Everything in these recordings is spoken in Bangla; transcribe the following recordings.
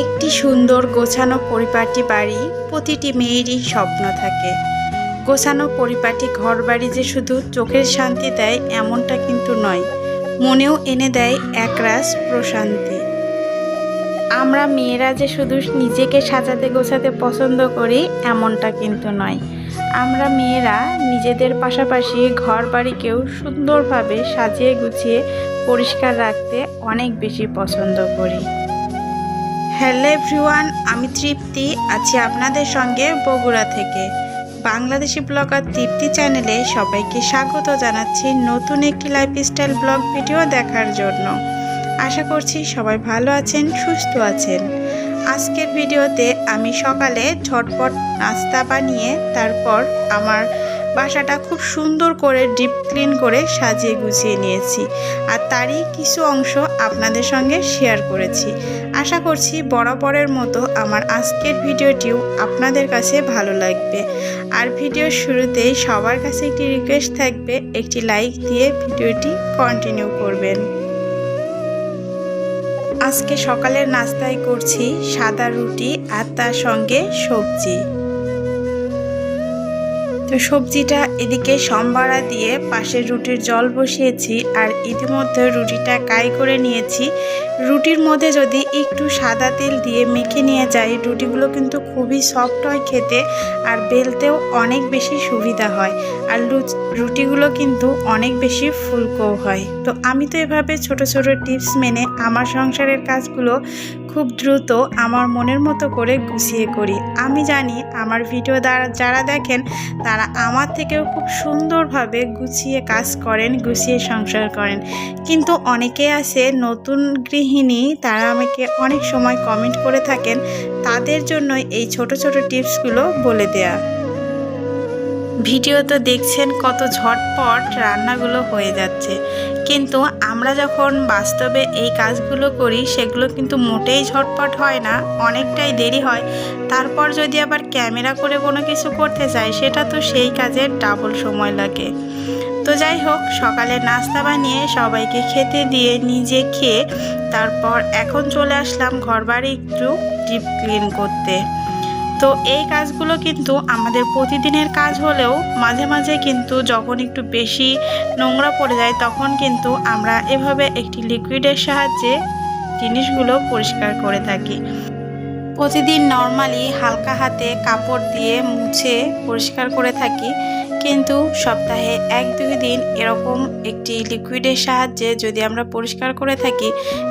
একটি সুন্দর গোছানো পরিপাটি বাড়ি, প্রতিটি মেয়েরই স্বপ্ন থাকে। গোছানো পরিপাটি ঘর বাড়ি যে শুধু চোখের শান্তি দেয় এমনটা কিন্তু নয়, মনেও এনে দেয় একরাশ প্রশান্তি। আমরা মেয়েরা যে শুধু নিজেকে সাজাতে গোছাতে পছন্দ করি এমনটা কিন্তু নয়। আমরা মেয়েরা নিজেদের পাশাপাশি ঘর বাড়িকেও সুন্দরভাবে সাজিয়ে গুছিয়ে পরিষ্কার রাখতে অনেক বেশি পছন্দ করি। হ্যালো এভরিওয়ান, আমি তৃপ্তি, আছি আপনাদের সঙ্গে বগুড়া থেকে। বাংলাদেশি ব্লগার তৃপ্তি চ্যানেলে সবাইকে স্বাগত জানাচ্ছি নতুন একটি লাইফস্টাইল ব্লগ ভিডিও দেখার জন্য। আশা করছি সবাই ভালো আছেন, সুস্থ আছেন। আজকের ভিডিওতে আমি সকালে ঝটপট নাস্তা বানিয়ে তারপর আমার বাসাটা খুব সুন্দর করে ডিপ ক্লিন করে সাজিয়ে গুছিয়ে নিয়েছি। আর তারই কিছু অংশ আপনাদের সঙ্গে শেয়ার করেছি। আশা করছি বরাবরের মতো আমার আজকের ভিডিওটিও আপনাদের কাছে ভালো লাগবে। আর ভিডিওর শুরুতেই সবার কাছে একটি রিকোয়েস্ট থাকবে, একটি লাইক দিয়ে ভিডিওটি কন্টিনিউ করবেন। আজকে সকালের নাস্তায় করছি সাদা রুটি আর তার সঙ্গে সবজি। তো সবজিটা এদিকে সম্বারা দিয়ে পাশের রুটির জল বসিয়েছি আর ইতিমধ্যে রুটিটা কাই করে নিয়েছি রুটির মধ্যে যদি একটু সাদা তেল দিয়ে মেখে নিয়ে যাই, রুটিগুলো কিন্তু খুবই সফট হয় খেতে আর বেলতেও অনেক বেশি সুবিধা হয়। আর রুটিগুলো কিন্তু অনেক বেশি ফুলকো হয়। তো আমি তো এভাবে ছোট ছোট টিপস মেনে আমার সংসারের কাজগুলো খুব দ্রুত আমার মনের মতো করে গুছিয়ে করি। আমি জানি আমার ভিডিও দ্বারা যারা দেখেন, তারা আমার থেকেও খুব সুন্দরভাবে গুছিয়ে কাজ করেন, গুছিয়ে সংসার করেন। কিন্তু অনেকে আছে নতুন গৃহিণী তারা আমাকে অনেক সময় কমেন্ট করে থাকেন, তাদের জন্যই এই ছোট ছোট টিপসগুলো বলে দেয়া। ভিডিও তো দেখছেন কত ঝটপট রান্নাগুলো হয়ে যাচ্ছে। কিন্তু আমরা যখন বাস্তবে এই কাজগুলো করি, সেগুলো কিন্তু মোটেই ঝটপট হয় না, অনেকটাই দেরি হয়। তারপর যদি আবার ক্যামেরা করে কোনো কিছু করতে চাই সেটা তো সেই কাজের ডাবল সময় লাগে। তো যাই হোক, সকালে নাস্তা বানিয়ে সবাইকে খেতে দিয়ে নিজে খেয়ে তারপর এখন চলে আসলাম ঘরবাড়ি একটু ডিপ ক্লিন করতে। তো এই কাজগুলো কিন্তু আমাদের প্রতিদিনের কাজ হলেও মাঝে মাঝে কিন্তু যখন একটু বেশি নোংরা পড়ে যায় তখন কিন্তু আমরা এভাবে একটি লিকুইডের সাহায্যে জিনিসগুলো পরিষ্কার করে থাকি। প্রতিদিন নর্মালি হালকা হাতে কাপড় দিয়ে মুছে পরিষ্কার করে থাকি, কিন্তু সপ্তাহে এক দুই দিন এরকম একটি লিকুইডের সাহায্যে যদি আমরা পরিষ্কার করে থাকি,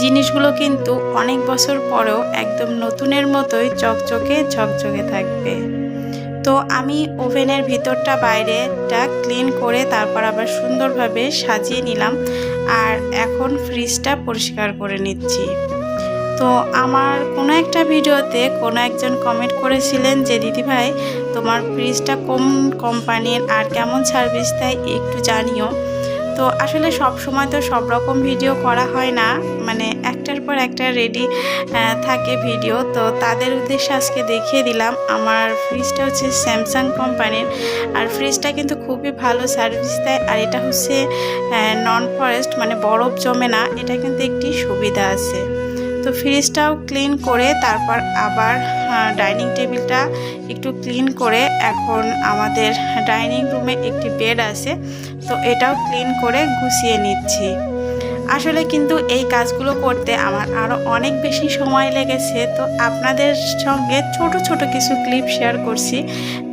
জিনিসগুলো কিন্তু অনেক বছর পরেও একদম নতুনের মতোই চকচকে ঝকঝকে থাকবে। তো আমি ওভেনের ভিতরটা বাইরেটা ক্লিন করে তারপর আবার সুন্দরভাবে সাজিয়ে নিলাম, আর এখন ফ্রিজটা পরিষ্কার করে নিচ্ছি। তো আমার কোনো একটা ভিডিওতে কোনো একজন কমেন্ট করেছিলেন যে দিদিভাই তোমার ফ্রিজটা কোন কোম্পানির আর কেমন সার্ভিস দেয় একটু জানিও। তো আসলে সব সময় তো সব রকম ভিডিও করা হয় না। মানে একটার পর একটা রেডি থাকে ভিডিও তো তাদের উদ্দেশ্যে আজকে দেখিয়ে দিলাম, আমার ফ্রিজটা হচ্ছে স্যামসাং কোম্পানির আর ফ্রিজটা কিন্তু খুবই ভালো সার্ভিস দেয়। আর এটা হচ্ছে নন ফরেস্ট মানে বরফ জমে না। এটা কিন্তু একটি সুবিধা আছে। তো ফ্রিজটাও ক্লিন করে তারপর আবার ডাইনিং টেবিলটা একটু ক্লিন করে এখন আমাদের ডাইনিং রুমে একটি বেড আছে। তো এটাও ক্লিন করে গুছিয়ে নিচ্ছি। আসলে কিন্তু এই কাজগুলো করতে আমার আরও অনেক বেশি সময় লেগেছে। তো আপনাদের সঙ্গে ছোট ছোট কিছু ক্লিপ শেয়ার করছি।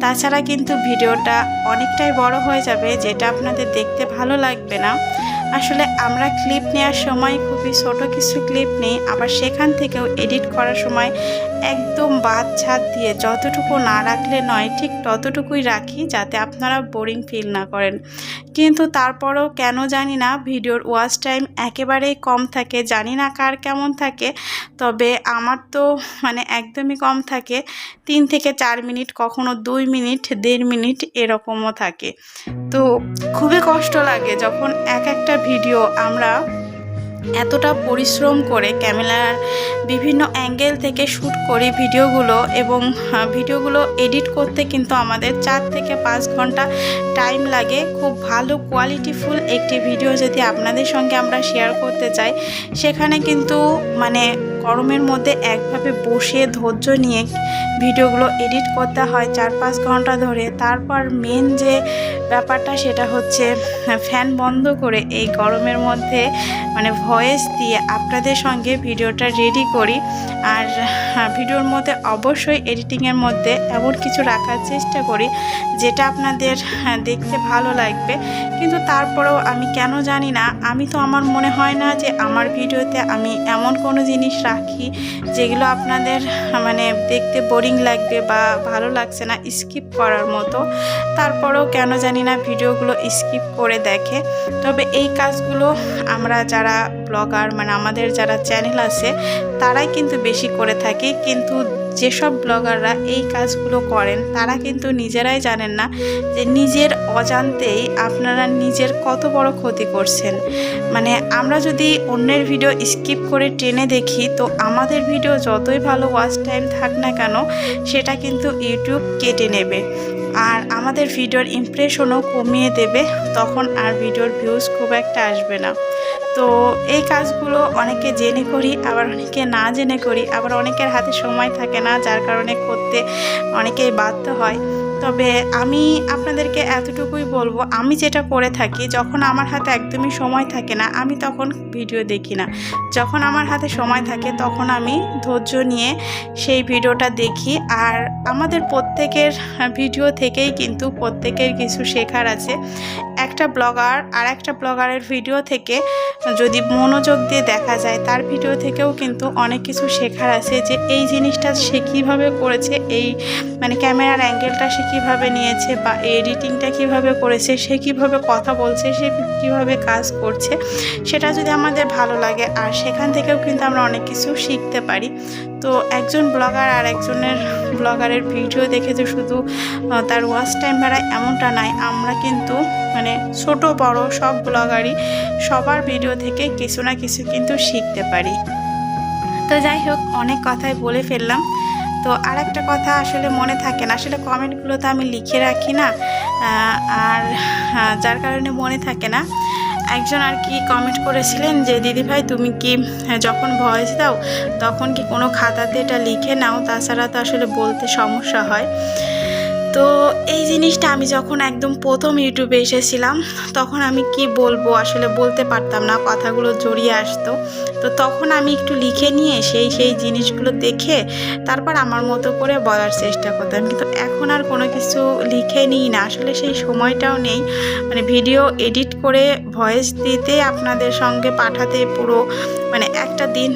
তাছাড়া কিন্তু ভিডিওটা অনেকটাই বড় হয়ে যাবে, যেটা আপনাদের দেখতে ভালো লাগবে না। আসলে আমরা ক্লিপ নেওয়ার সময় খুবই ছোট কিছু ক্লিপ নেই, আবার সেখান থেকেও এডিট করার সময় একদম বাদ ছাদ দিয়ে যতটুকু না রাখলে নয়, ঠিক ততটুকুই রাখি যাতে আপনারা বোরিং ফিল না করেন। কিন্তু তারপরও কেন জানি না, ভিডিওর ওয়াচ টাইম একেবারেই কম থাকে। জানি না কার কেমন থাকে, তবে আমার তো মানে একদমই কম থাকে। তিন থেকে চার মিনিট, কখনো দুই মিনিট, দেড় মিনিট এরকমও থাকে। তো খুবই কষ্ট লাগে যখন এক একটা ভিডিও আমরা এতটা পরিশ্রম করে ক্যামেরার বিভিন্ন অ্যাঙ্গেল থেকে শ্যুট করি ভিডিওগুলো এবং ভিডিওগুলো এডিট করতে কিন্তু আমাদের চার থেকে পাঁচ ঘণ্টা টাইম লাগে। খুব ভালো কোয়ালিটিফুল একটি ভিডিও যদি আপনাদের সঙ্গে আমরা শেয়ার করতে চাই, সেখানে কিন্তু মানে গরমের মধ্যে একভাবে বসে ধৈর্য নিয়ে ভিডিওগুলো এডিট করতে হয় চার পাঁচ ঘণ্টা ধরে। তারপর মেন যে ব্যাপারটা সেটা হচ্ছে ফ্যান বন্ধ করে এই গরমের মধ্যে মানে ভয়েস দিয়ে আপনাদের সঙ্গে ভিডিওটা রেডি করি। আর হ্যাঁ, ভিডিওর মধ্যে অবশ্যই এডিটিংয়ের মধ্যে এমন কিছু রাখার চেষ্টা করি যেটা আপনাদের হ্যাঁ, দেখতে ভালো লাগবে। কিন্তু তারপরেও আমি কেন জানি না আমি তো আমার মনে হয় না যে আমার ভিডিওতে আমি এমন কোনো জিনিস রাখি যেগুলো আপনাদের হ্যাঁ, মানে দেখতে বোরিং লাগবে বা ভালো লাগছে না স্কিপ করার মতো। তারপরেও কেন জানি না ভিডিওগুলো স্কিপ করে দেখে। তবে এই কাজগুলো আমরা যারা ব্লগার মানে আমাদের যারা চ্যানেল আছে, তারাই কিন্তু বেশি করে থাকে। কিন্তু যেসব ব্লগাররা এই কাজগুলো করেন, তারা কিন্তু নিজেরাই জানেন না যে নিজের অজান্তেই আপনারা নিজের কত বড় ক্ষতি করছেন। মানে আমরা যদি অন্যের ভিডিও স্কিপ করে টেনে দেখি, তো আমাদের ভিডিও যতই ভালো ওয়াচ টাইম থাক না কেন, সেটা কিন্তু ইউটিউব কেটে নেবে। আর আমাদের ভিডিওর ইমপ্রেশনও কমিয়ে দেবে, তখন আর ভিডিওর ভিউজ খুব একটা আসবে না। তো এই কাজগুলো অনেকে জেনে করি, আবার অনেকে না জেনে করি, আবার অনেকের হাতে সময় থাকে না, যার কারণে করতে অনেকেই বাধ্য হয়। তবে আমি আপনাদেরকে এতটুকুই বলব, আমি যেটা করে থাকি, যখন আমার হাতে একদমই সময় থাকে না, আমি তখন ভিডিও দেখি না। যখন আমার হাতে সময় থাকে, তখন আমি ধৈর্য নিয়ে সেই ভিডিওটা দেখি। আর আমাদের প্রত্যেকের ভিডিও থেকেই কিন্তু প্রত্যেকের কিছু শেখার আছে। একটা ব্লগার আর একটা ব্লগারের ভিডিও থেকে যদি মনোযোগ দিয়ে দেখা যায়, তার ভিডিও থেকেও কিন্তু অনেক কিছু শেখার আছে যে এই জিনিসটা সে কীভাবে করেছে, এই মানে ক্যামেরার অ্যাঙ্গেলটা সে কীভাবে নিয়েছে বা এডিটিংটা কীভাবে করেছে, সে কীভাবে কথা বলছে, সে কীভাবে কাজ করছে, সেটা যদি আমাদের ভালো লাগে, আর সেখান থেকেও কিন্তু আমরা অনেক কিছু শিখতে পারি। তো একজন ব্লগার আর একজনের ব্লগারের ভিডিও দেখে যে শুধু তার ওয়াচ টাইম বাড়ায় এমনটা নয় আমরা কিন্তু মানে ছোট, বড় সব ব্লগারই সবার ভিডিও থেকে কিছু না কিছু কিন্তু শিখতে পারি। তো যাই হোক, অনেক কথাই বলে ফেললাম। তো আর একটা কথা আসলে মনে থাকে না, আসলে কমেন্টগুলো তো আমি লিখে রাখি না আর যার কারণে মনে থাকে না। একজন আর কি কমেন্ট করেছিলেন যে, দিদি ভাই, তুমি কি যখন ভয়েস দাও, তখন কি কোনো খাতাতে এটা লিখে নাও? তাছাড়া তো আসলে বলতে সমস্যা হয়। তো এই জিনিসটা আমি যখন একদম প্রথম ইউটিউবে এসেছিলাম, তখন আমি কি বলব? আসলে বলতে পারতাম না, কথাগুলো জড়িয়ে আসতো। তো তখন আমি একটু লিখে নিয়ে সেই সেই জিনিসগুলো দেখে তারপর আমার মতো করে বলার চেষ্টা করতাম। কিন্তু এখন আর কোনো কিছু লিখে নিই না। আসলে সেই সময়টাও নেই। মানে ভিডিও এডিট করে ভয়েস দিতে আপনাদের সঙ্গে পাঠাতে পুরো মানে একটা দিন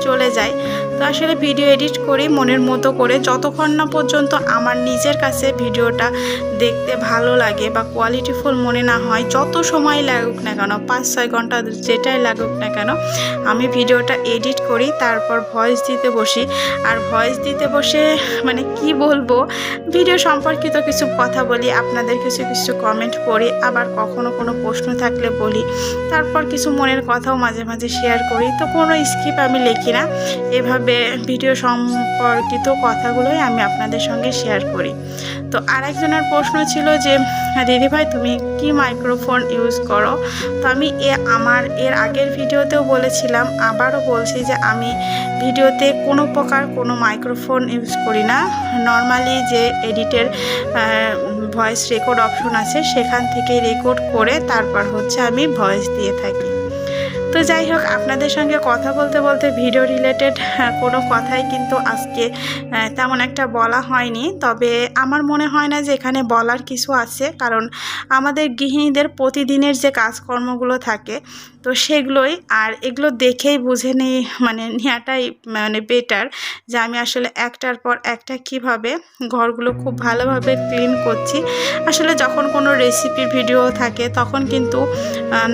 চলে যায়। তো আসলে ভিডিও এডিট করি মনের মতো করে যতক্ষণ না পর্যন্ত আমার নিজের কাছে ভিডিওটা দেখতে ভালো লাগে বা কোয়ালিটিফুল মনে না হয়, যত সময় লাগুক না কেন, পাঁচ, ছয় ঘণ্টা যেটাই লাগুক না কেন, আমি ভিডিওটা এডিট করি, তারপর ভয়েস দিতে বসি। আর ভয়েস দিতে বসে মানে কি বলব ভিডিও সম্পর্কিত কিছু কথা বলি, আপনাদের কিছু কিছু কমেন্ট করি, আবার কখনো কোনো প্রশ্ন থাকলে বলি, তারপর কিছু মনের কথাও মাঝে মাঝে শেয়ার করি, তো কোনো স্কিপ আমি লিখি না। এভাবে ভিডিও সম্পর্কিত কথাগুলোই আমি আপনাদের সঙ্গে শেয়ার করি। তো আরেকজনের প্রশ্ন ছিল যে দিদিভাই তুমি কি মাইক্রোফোন ইউজ করো? তো আমি এ, আমার এর আগের ভিডিওতেও বলেছিলাম, আবারও বলছি যে আমি ভিডিওতে কোনো প্রকার কোনো মাইক্রোফোন ইউজ করি না। নর্মালি যে এডিটের ভয়েস রেকর্ড অপশন আছে, সেখান থেকে রেকর্ড করে তারপর হচ্ছে আমি ভয়েস দিয়ে থাকি। তো যাই হোক, আপনাদের সঙ্গে কথা বলতে বলতে ভিডিও রিলেটেড কোনো কথাই কিন্তু আজকে তেমন একটা বলা হয়নি। তবে আমার মনে হয় না যে এখানে বলার কিছু আছে, কারণ আমাদের গৃহিণীদের প্রতিদিনের যে কাজকর্মগুলো থাকে তো সেগুলোই আর এগুলো দেখেই বুঝে নিই মানে নেওয়াটাই মানে বেটার যে আমি আসলে একটার পর একটা কীভাবে ঘরগুলো খুব ভালোভাবে ক্লিন করছি। আসলে যখন কোনো রেসিপির ভিডিও থাকে তখন কিন্তু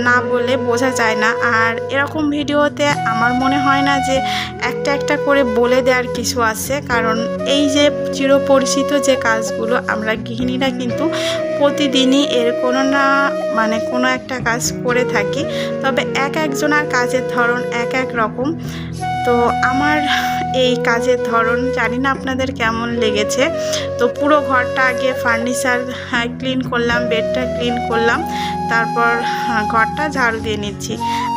না বলে বোঝা যায় না। আর এরকম ভিডিওতে আমার মনে হয় না যে একটা একটা করে বলে দেওয়ার কিছু আছে। কারণ এই যে চিরপরিচিত যে কাজগুলো আমরা গৃহিণীরা কিন্তু প্রতিদিনই এর কোনো না মানে কোনো একটা কাজ করে থাকি। তবে তবে এক একজনার কাজের ধরন এক এক রকম। তো আমার এই কাজের ধরন, জানি না আপনাদের কেমন লেগেছে। তো পুরো ঘরটা আগে ফার্নিচার ক্লিন করলাম বেডটা ক্লিন করলাম। তারপর ঘরটা ঝাড়ু দিয়ে নিচ্ছি।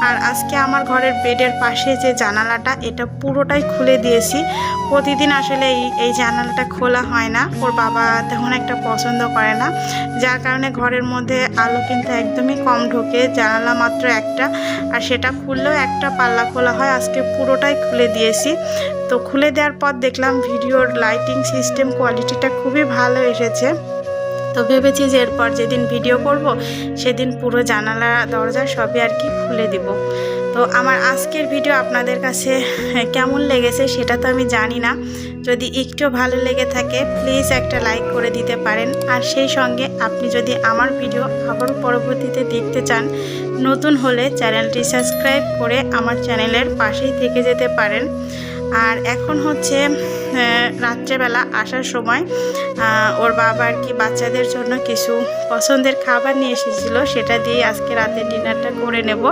আর আজকে আমার ঘরের বেডের পাশে যে জানালাটা, এটা পুরোটাই খুলে দিয়েছি। প্রতিদিন আসলে এই এই জানালাটা খোলা হয় না। ওর বাবা তেমন একটা পছন্দ করে না। যার কারণে ঘরের মধ্যে আলো কিন্তু একদমই কম ঢোকে। জানালা মাত্র একটা। আর সেটা খুললেও একটা পাল্লা খোলা হয়। আজকে পুরোটাই খুলে দিয়েছি। তো খুলে দেওয়ার পর দেখলাম ভিডিওর লাইটিং সিস্টেম কোয়ালিটিটা খুবই ভালো এসেছে। তো ভেবেছি যে এরপর যেদিন ভিডিও করব, সেদিন পুরো জানালা, দরজা সবই আর কি খুলে দিব। তো আমার আজকের ভিডিও আপনাদের কাছে কেমন লেগেছে সেটা তো আমি জানি না। যদি একটু ভালো লেগে থাকে প্লিজ একটা লাইক করে দিতে পারেন। আর সেই সঙ্গে আপনি যদি আমার ভিডিও আবারও পরবর্তীতে দেখতে চান, নতুন হলে চ্যানেলটি সাবস্ক্রাইব করে আমার চ্যানেলের পাশেই থেকে যেতে পারেন। আর এখন হচ্ছে রাত্রেবেলা আসার সময় ওর বাবা আর কি বাচ্চাদের জন্য কিছু পছন্দের খাবার নিয়ে এসেছিল, সেটা দিয়ে আজকে রাতে ডিনারটা করে নেব।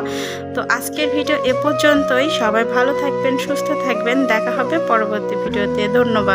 তো আজকের ভিডিও এ পর্যন্তই। সবাই ভালো থাকবেন, সুস্থ থাকবেন। দেখা হবে পরবর্তী ভিডিওতে। ধন্যবাদ।